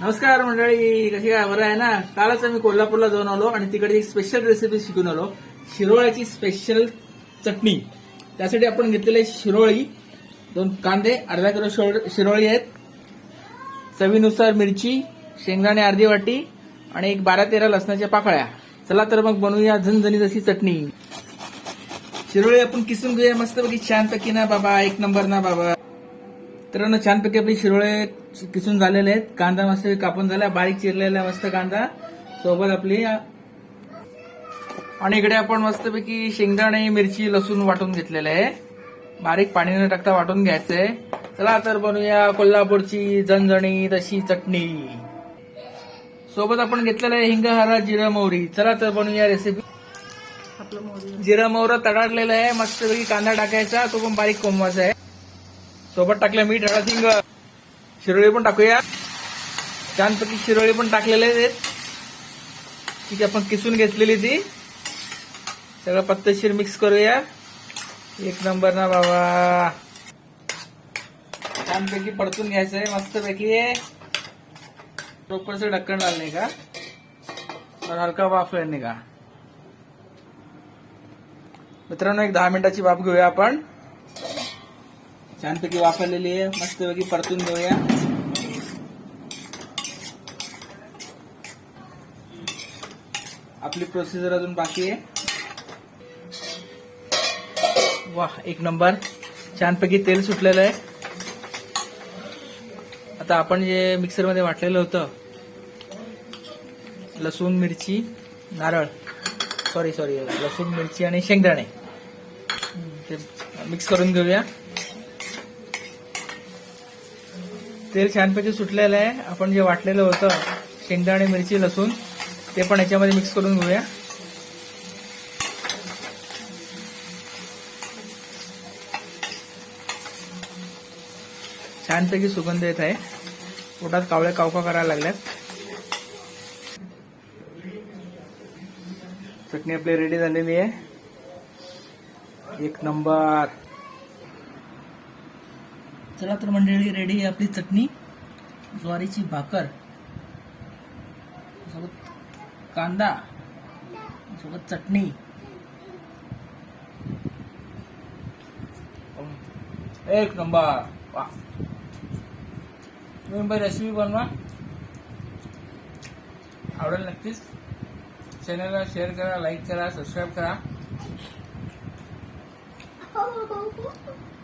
नमस्कार मंडळी कशी काय? बरं आहे ना? कालच आम्ही कोल्हापूरला जाऊन आलो आणि तिकडे एक स्पेशल रेसिपी शिकून आलो. शिरोळ्याची स्पेशल चटणी. त्यासाठी आपण घेतलेले शिरोळी दोन कांदे अर्धा किलो शिरोळी आहेत. चवीनुसार मिरची शेंगदाणे अर्धी वाटी आणि एक बारा तेरा लसणाच्या पाकळ्या. चला तर मग बनवूया झणझणीत अशी चटणी. शिरोळी आपण किसून घेऊया. मस्तपैकी छानपैकी ना बाबा एक नंबर ना बाबा. तर छानपैकी आपले शिरोळे किसून झालेले आहेत. कांदा मस्त कापून झाला. बारीक चिरलेला मस्त कांदा. सोबत आपली आणि इकडे आपण मस्तपैकी शेंगदाणे मिरची लसूण वाटून घेतलेलं आहे. बारीक पाणी न टाकता वाटून घ्यायचंय. चला तर बनवूया कोल्हापूरची झणझणीत अशी चटणी. सोबत आपण घेतलेलं आहे हिंग हरा जिरं मोहरी. चला तर बनवूया रेसिपी जिरं मोहरं तडाडलेलं आहे. मस्तपैकी कांदा टाकायचा. तो पण बारीक कोंबवायचा आहे. सोबत टाकलं मीठ हळद शिरोळी पण टाकूया. छानपैकी शिरोळी पण टाकलेले आहेत. ठीक आहे आपण किसून घेतलेली ती. सगळं पत्तशीर मिक्स करूया. एक नंबर ना बाबा. छानपैकी परतून घ्यायचंय मस्तपैकी. प्रॉपरचं ढक्कन डालणे का? और हलका वाफ लेने का मित्रांनो एक दहा मिनिटाची वाफ घेऊया आपण. छानपैकी वापरलेली आहे. मस्तपैकी परतून घेऊया. आपली प्रोसिजर अजून बाकी आहे. वा एक नंबर. छानपैकी तेल सुटलेलं आहे. आता आपण जे मिक्सरमध्ये वाटलेलं होतं लसूण मिरची नारळ. सॉरी सॉरी लसूण मिरची आणि शेंगदाणे. ते मिक्स करून घेऊया. तेल छानपैकी सुटलेलं आहे. आपण जे वाटलेलं होतं शेंगदाणे मिरची लसूण ते पण याच्यामध्ये मिक्स करून घेऊया. छानपैकी सुगंध येत आहे. पोटात कावळे कावका करायला लागल्यात. चटणी आपली रेडी झालेली आहे. एक नंबर चला तर मंडळी रेडी आहे आपली चटणी. ज्वारीची भाकर. सोबत कांदा. सोबत चटणी. एक नंबर. वा. तुम्ही रेसिपी बनवा. आवडेल नक्कीच. चॅनलला शेअर करा लाईक करा सबस्क्राईब करा.